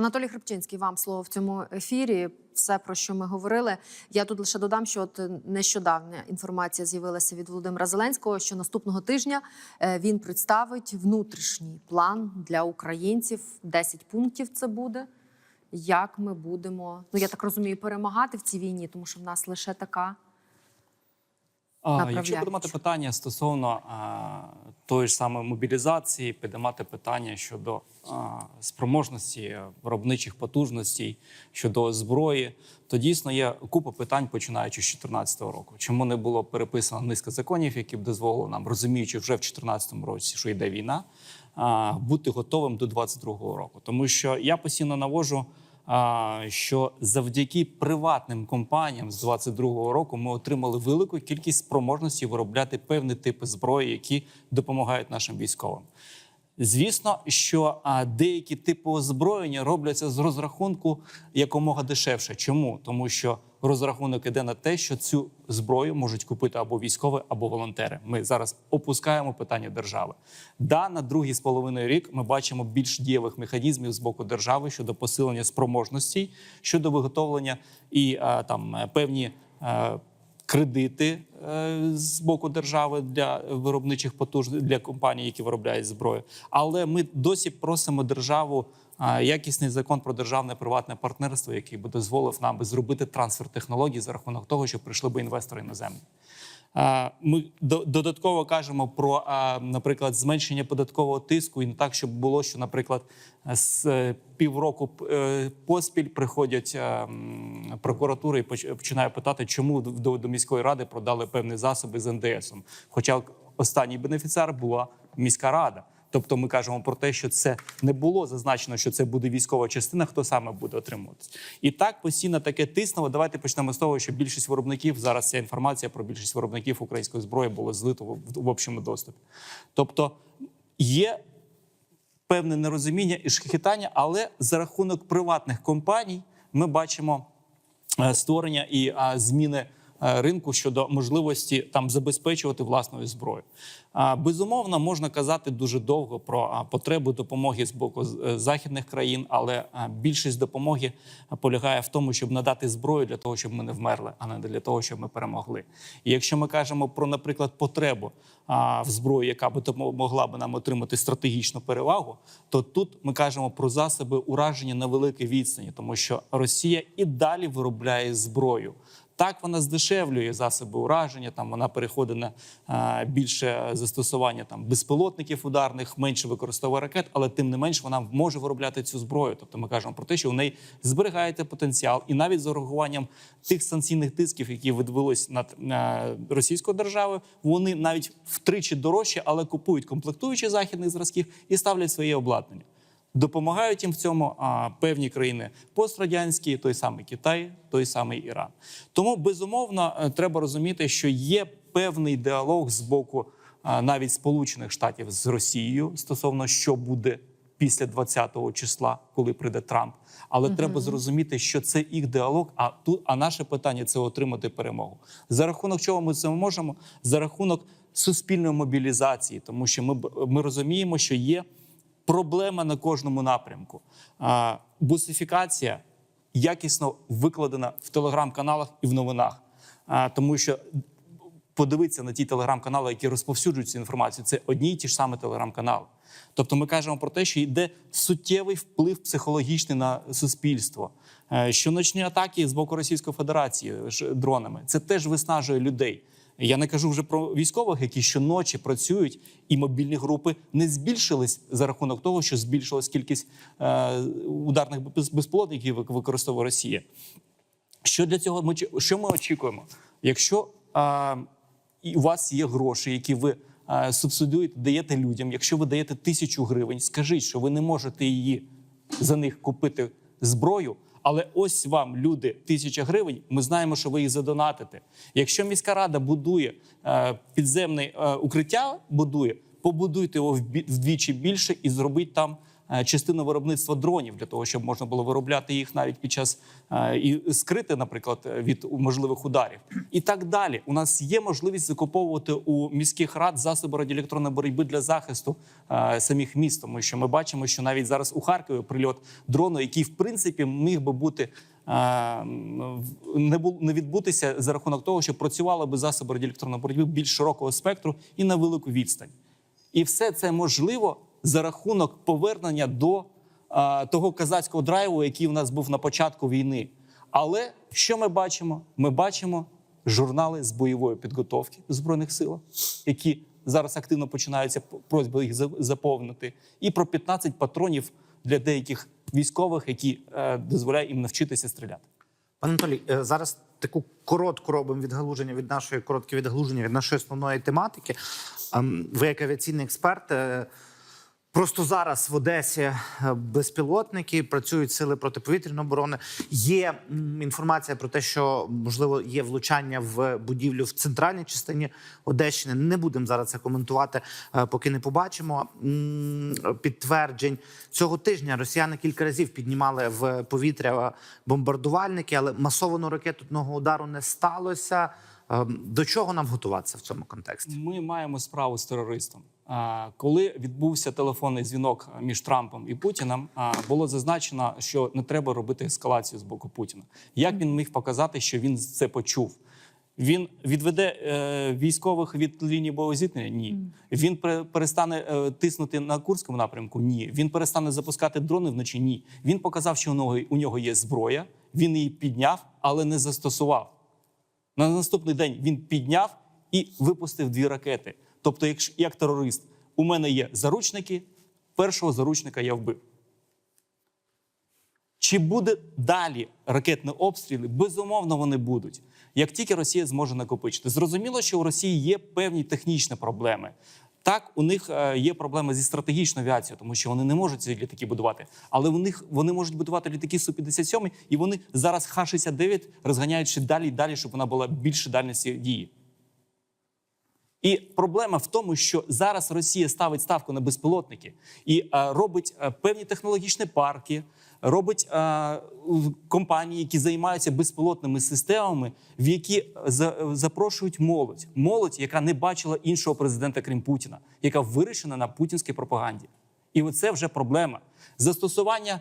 Анатолій Хрипчинський, вам слово в цьому ефірі. Все про що ми говорили. Я тут лише додам, що от нещодавня інформація з'явилася від Володимира Зеленського, що наступного тижня е, він представить внутрішній план для українців. 10 пунктів це буде. Як ми будемо, ну я так розумію, перемагати в цій війні, тому що в нас лише така. А, направляючи. якщо підіймати питання стосовно а, тої ж самої мобілізації, підіймати питання щодо а, спроможності виробничих потужностей, щодо зброї, то дійсно є купа питань, починаючи з 2014 року. Чому не було переписано низка законів, які б дозволили нам, розуміючи вже в 2014 році, що йде війна, а, бути готовим до 2022 року. Тому що я постійно навожу. Що завдяки приватним компаніям з 22-го року ми отримали велику кількість спроможності виробляти певні типи зброї, які допомагають нашим військовим. Звісно, що деякі типи озброєння робляться з розрахунку якомога дешевше. Чому? Тому що розрахунок іде на те, що цю зброю можуть купити або військові, або волонтери. Ми зараз опускаємо питання держави. Да, на другий з половиною рік ми бачимо більш дієвих механізмів з боку держави щодо посилення спроможностей, щодо виготовлення і там е, певні. Е, кредити е, з боку держави для виробничих потужностей для компаній, які виробляють зброю. Але ми досі просимо державу якісний закон про державне приватне партнерство, який би дозволив нам би зробити трансфер технологій за рахунок того, що прийшли би інвестори іноземні. Ми до- додатково кажемо про, наприклад, зменшення податкового тиску, і не так, щоб було, що, наприклад, з е, півроку е, поспіль приходять е, прокуратури і поч- починає питати, чому до міської ради продали певні засоби з НДСом. Хоча останній бенефіціар була міська рада. Тобто ми кажемо про те, що це не було зазначено, що це буде військова частина, хто саме буде отримуватись. І так постійно таке тиснуло. Давайте почнемо з того, що більшість виробників зараз ця інформація про більшість виробників української зброї була злито в, общому доступі. Тобто є певне нерозуміння і шхитання, але за рахунок приватних компаній ми бачимо е, створення і зміни ринку щодо можливості там забезпечувати власною зброєю. А, Безумовно, можна казати дуже довго про потребу допомоги з боку е, західних країн, але більшість допомоги полягає в тому, щоб надати зброю для того, щоб ми не вмерли, а не для того, щоб ми перемогли. І якщо ми кажемо про, наприклад, потребу в зброї, яка би допомогла би нам отримати стратегічну перевагу, то тут ми кажемо про засоби ураження на великій відстані, тому що Росія і далі виробляє зброю. Так вона здешевлює засоби ураження. Там вона переходить на більше застосування там безпілотників ударних, менше використовує ракет, але тим не менш вона може виробляти цю зброю. Тобто ми кажемо про те, що в неї зберігається потенціал, і навіть з урахуванням тих санкційних тисків, які відбулись над російською державою, вони навіть втричі дорожче, але купують комплектуючі західних зразків і ставлять своє обладнання. Допомагають їм в цьому а, певні країни пострадянські, той самий Китай, той самий Іран. Тому безумовно е, треба розуміти, що є певний діалог з боку а, навіть Сполучених Штатів з Росією стосовно що буде після 20-го числа, коли прийде Трамп. Але треба зрозуміти, що це їх діалог. А тут а наше питання це отримати перемогу. За рахунок чого ми це можемо? За рахунок суспільної мобілізації, тому що ми ми розуміємо, що є проблема на кожному напрямку. Бусифікація якісно викладена в телеграм-каналах і в новинах, тому що подивитися на ті телеграм-канали, які розповсюджують цю інформацію, це одні й ті ж самі телеграм-канали. Тобто ми кажемо про те, що йде суттєвий вплив психологічний на суспільство. Е, Щоночні атаки з боку Російської Федерації дронами це теж виснажує людей. Я не кажу вже про військових, які щоночі працюють, і мобільні групи не збільшились за рахунок того, що збільшилась кількість е, ударних без- безпілотників, які використовує Росія. Що для цього ми що ми очікуємо? Якщо а, у вас є гроші, які ви а, субсидуєте, даєте людям, якщо ви даєте тисячу гривень, скажіть, що ви не можете її за них купити зброю. Але ось вам люди тисяча гривень. Ми знаємо, що ви їх задонатите. Якщо міська рада будує е, підземне е, укриття, будує, побудуйте його вдвічі більше і зробіть там частину виробництва дронів для того, щоб можна було виробляти їх навіть під час е, і скрити, наприклад, від можливих ударів, і так далі. У нас є можливість закуповувати у міських рад засоби радіоелектронної боротьби для захисту е, самих міст, тому що ми бачимо, що навіть зараз у Харкові прильот дрону, який в принципі міг би бути. е, Не не відбутися за рахунок того, що працювали би засоби радіоелектронної боротьби більш широкого спектру і на велику відстань. І все це можливо за рахунок повернення до а, того казацького драйву, який у нас був на початку війни. Але що ми бачимо? Ми бачимо журнали з бойової підготовки в збройних силах, які зараз активно починаються просьби їх за- заповнити, і про 15 патронів для деяких військових, які е, дозволяють їм навчитися стріляти. Пане Анатолій, е, зараз таку коротку робимо відгалуження від нашої коротке відгалуження від нашої основної тематики. Ем, Ви як авіаційний експерт. Е, Просто зараз в Одесі е, безпілотники працюють сили протиповітряної оборони. Є інформація про те, що можливо є влучання в будівлю в центральній частині Одещини. Не будемо зараз це коментувати, е, поки не побачимо підтверджень цього тижня. Росіяни кілька разів піднімали в повітря бомбардувальники, але масованого ракетного удару не сталося. Ем, До чого нам готуватися в цьому контексті? Ми маємо справу з терористом. Коли відбувся телефонний дзвінок між Трампом і Путіним, було зазначено, що не треба робити ескалацію з боку Путіна. Як він міг показати, що він це почув? Він відведе е, військових від лінії бойового зіткнення? Ні. Він перестане е, тиснути на Курському напрямку? Ні. Він перестане запускати дрони вночі? Ні. Він показав, що у нього, у нього є зброя. Він її підняв, але не застосував. На наступний день він підняв і випустив дві ракети. Тобто, якщо як терорист, у мене є заручники, першого заручника я вбив. Чи буде далі ракетні обстріли? Безумовно, вони будуть. Як тільки Росія зможе накопичити. Зрозуміло, що у Росії є певні технічні проблеми. Так, у них е, є проблеми зі стратегічною авіацією, тому що вони не можуть ці літаки будувати. Але у них вони можуть будувати літаки Су-57, і вони зараз Х-69 розганяють ще далі і далі, щоб вона була більше дальності дії. І проблема в тому, що зараз Росія ставить ставку на безпілотники і е, робить е, певні технологічні парки, робить е, компанії, які займаються безпілотними системами, в які за- запрошують молодь. Молодь, яка не бачила іншого президента, крім Путіна, яка вирішена на путінській пропаганді. І оце вже проблема. Застосування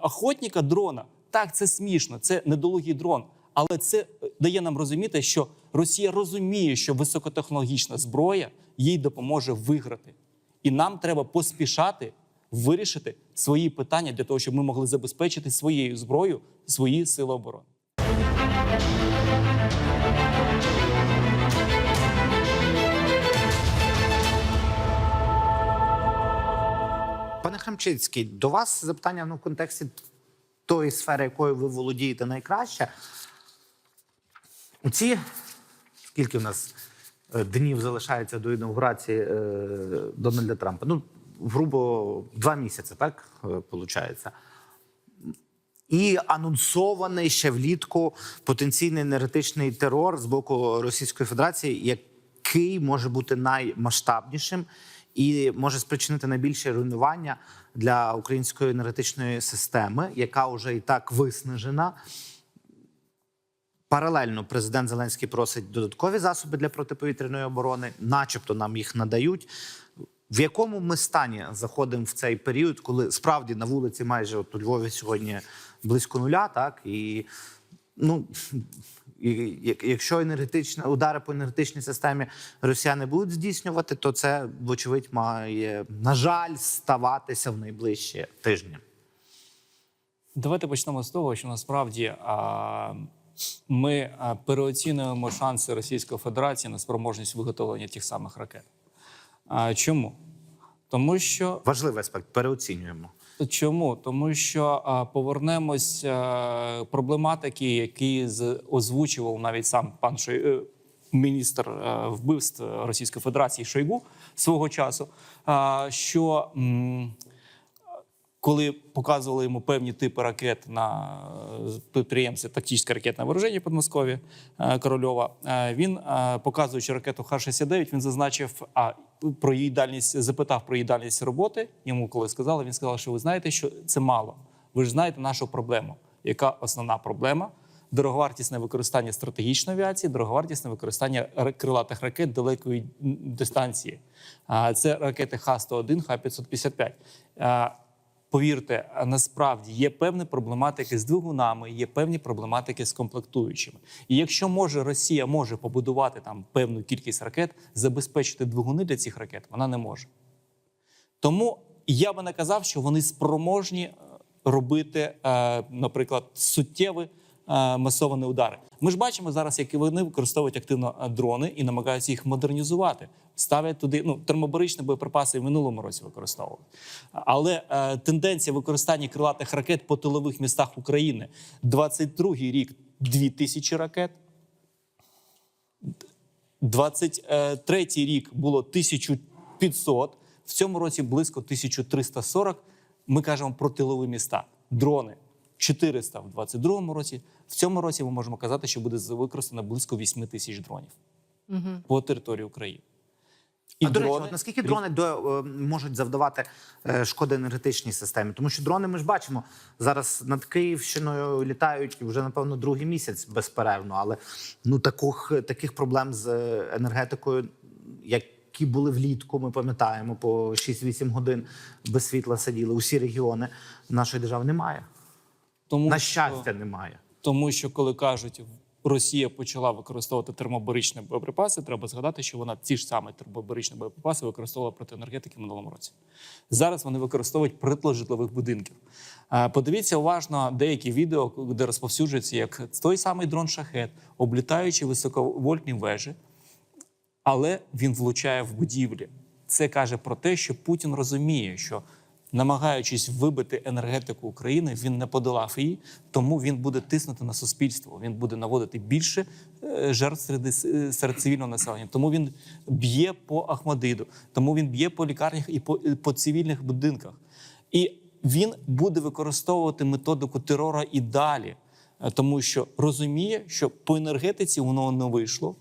охотника дрона так, це смішно, це недолугий дрон. Але це дає нам розуміти, що Росія розуміє, що високотехнологічна зброя їй допоможе виграти. І нам треба поспішати вирішити свої питання для того, щоб ми могли забезпечити своєю зброєю свої сили оборони. Пане Храмчицький, до вас запитання ну, в контексті тої сфери, якою ви володієте найкраще. У ці скільки в нас е, днів залишається до інаугурації е, Дональда Трампа? Ну, грубо два місяці, так виходить. І анонсований ще влітку потенційний енергетичний терор з боку Російської Федерації, який може бути наймасштабнішим і може спричинити найбільше руйнування для української енергетичної системи, яка вже і так виснажена. Паралельно президент Зеленський просить додаткові засоби для протиповітряної оборони, начебто нам їх надають. В якому ми стані заходимо в цей період, коли справді на вулиці майже от у Львові сьогодні близько нуля, так і ну і, якщо енергетична удари по енергетичній системі росіяни будуть здійснювати, то це вочевидь має на жаль ставатися в найближчі тижні. Давайте почнемо з того, що насправді а, ми переоцінюємо шанси Російської Федерації на спроможність виготовлення тих самих ракет. Чому? Тому що Важливий аспект переоцінюємо. Чому? Тому що а, повернемось а, проблематики, які з- озвучував навіть сам пан Шой, е, міністр е, вбивств Російської Федерації Шойгу свого часу. а, Що м, коли показували йому певні типи ракет на е, підприємстві тактичне ракетне вооруження Подмосков'я е, Корольова, е, він, показуючи ракету Х-69, він зазначив, а про її дальність, запитав про її дальність роботи. Йому коли сказали, він сказав, що ви знаєте, що це мало. Ви ж знаєте нашу проблему. Яка основна проблема? Дороговартісне використання стратегічної авіації, дороговартісне використання крилатих ракет далекої дистанції. Це ракети Х-101, Х-555. Повірте, насправді є певні проблематики з двигунами, є певні проблематики з комплектуючими. І якщо може Росія може побудувати там певну кількість ракет, забезпечити двигуни для цих ракет, вона не може. Тому я би не казав, що вони спроможні е, робити, е, наприклад, суттєві масовані удари. Ми ж бачимо зараз, як вони використовують активно е, дрони і намагаються їх модернізувати. Ставлять туди ну термобаричні боєприпаси в минулому році використовували. Але е, тенденція використання крилатих ракет по тилових містах України 22-й рік 2000 ракет. 23-й рік було 1500, в цьому році близько 1340. Ми кажемо про тилові міста. Дрони 400 в 22-му році. В цьому році ми можемо казати, що буде використано близько 8 тисяч дронів по території України. а до речі, от наскільки дрони до, можуть завдавати е, шкоди енергетичній системі? Тому що дрони ми ж бачимо зараз над Київщиною літають вже напевно другий місяць безперервно, але ну таких, таких проблем з е, енергетикою, які були влітку, ми пам'ятаємо, по 6-8 годин без світла сиділи. Усі регіони нашої держави немає. Тому На що- щастя, немає. Тому що коли кажуть, Росія почала використовувати термобаричні боєприпаси, треба згадати, що вона ці ж самі термобаричні боєприпаси використовувала проти енергетики в минулому році. Зараз вони використовують притло житлових будинків. Е, Подивіться уважно деякі відео, де розповсюджується, як той самий дрон шахет, облітаючи високовольтні вежі, але він влучає в будівлі. Це каже про те, що Путін розуміє, що намагаючись вибити енергетику України, він не подолав її, тому він буде тиснути на суспільство. Він буде наводити більше е, жертв серед, е, серед цивільного населення. Тому він б'є по Ахмадиду, тому він б'є по лікарнях і по, і по цивільних будинках. І він буде використовувати методику терора і далі, е, тому що розуміє, що по енергетиці воно не вийшло.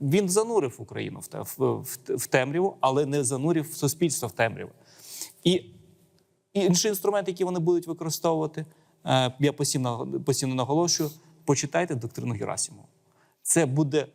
Він занурив Україну в, в, в, в темряву, але не занурив суспільство в темряву. І інші інструменти, які вони будуть використовувати, е, я постійно, постійно наголошую: почитайте доктрину Герасимова. Це буде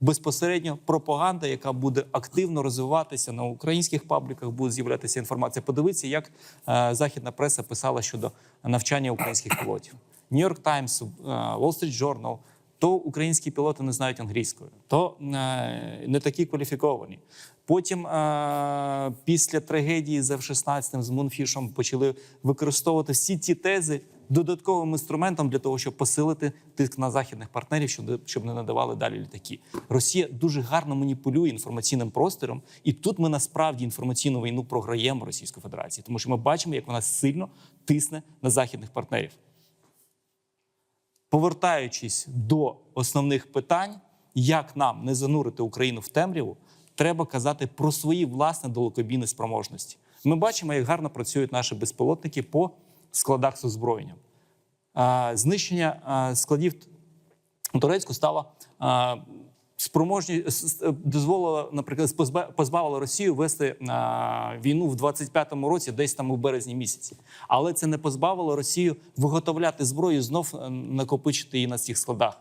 безпосередньо пропаганда, яка буде активно розвиватися на українських пабліках, буде з'являтися інформація. Подивіться, як е, західна преса писала щодо навчання українських пілотів. York Times, е, Wall Street Journal, то українські пілоти не знають англійської, то е, не такі кваліфіковані. Потім, е, після трагедії з F-16 з Мунфішем почали використовувати всі ці тези додатковим інструментом для того, щоб посилити тиск на західних партнерів, щоб не надавали далі літаки. Росія дуже гарно маніпулює інформаційним простором, і тут ми насправді інформаційну війну програємо Російської Федерації, тому що ми бачимо, як вона сильно тисне на західних партнерів. Повертаючись до основних питань, як нам не занурити Україну в темряву, треба казати про свої власні далекобійні спроможності. Ми бачимо, як гарно працюють наші безпілотники по складах з озброєнням. Знищення складів складів Турецьку стало спроможні с- с- наприклад, позба- позбавило Росію вести війну в 25-му році, десь там у березні місяці. Але це не позбавило Росію виготовляти зброю, знов е, накопичити її на цих складах.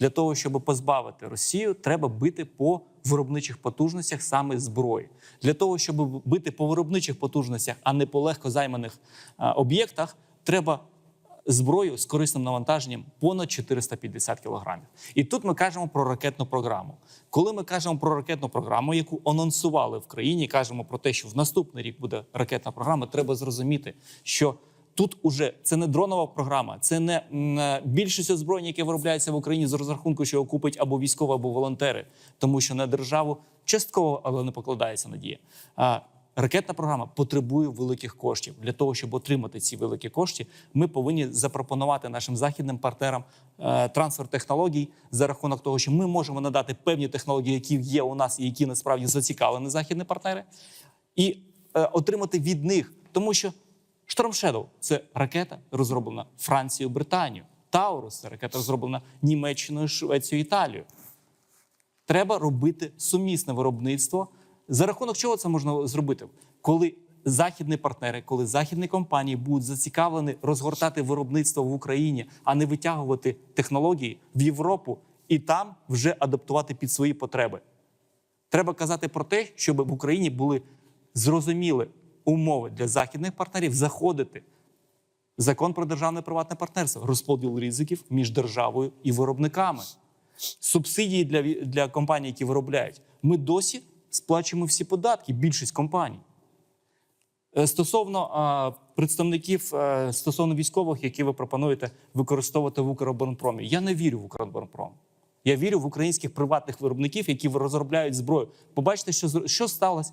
Для того, щоб позбавити Росію, треба бити по виробничих потужностях саме зброї. Для того, щоб бити по виробничих потужностях, а не по легко займаних об'єктах, треба зброю з корисним навантаженням понад 450 кілограмів. І тут ми кажемо про ракетну програму. Коли ми кажемо про ракетну програму, яку анонсували в країні, кажемо про те, що в наступний рік буде ракетна програма, треба зрозуміти, що Тут уже це не дронова програма, це не е, більшість озброєння, яке виробляється в Україні з розрахунку, що його купить або військово, або волонтери, тому що на державу частково, але не покладається надія. Ракетна програма потребує великих коштів. Для того, щоб отримати ці великі кошти, ми повинні запропонувати нашим західним партнерам е, трансфер технологій за рахунок того, що ми можемо надати певні технології, які є у нас і які насправді зацікавлені західні партнери, і е, отримати від них, тому що Shadow – це ракета, розроблена Францією, Британією. Таурус це ракета, розроблена Німеччиною, Швецією, Італією. Треба робити сумісне виробництво За рахунок чого це можна зробити? Коли західні партнери, коли західні компанії будуть зацікавлені розгортати виробництво в Україні, а не витягувати технології в Європу і там вже адаптувати під свої потреби. Треба казати про те, щоб в Україні були зрозуміли умови для західних партнерів заходити. Закон про державне приватне партнерство, розподіл ризиків між державою і виробниками, субсидії для, для компаній, які виробляють. Ми досі сплачуємо всі податки, більшість компаній. Е, Стосовно а, представників е, стосовно військових, які ви пропонуєте використовувати в Укроборонпромі, я не вірю в Укроборонпром. Я вірю в українських приватних виробників, які розробляють зброю. Побачите, що що сталося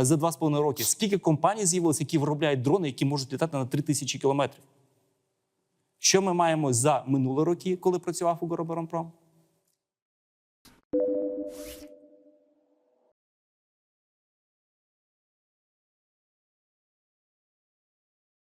за два з половиною роки. Скільки компаній з'явилось, які виробляють дрони, які можуть літати на 3 тисячі кілометрів. Що ми маємо за минулі роки, коли працював Укроборонпром?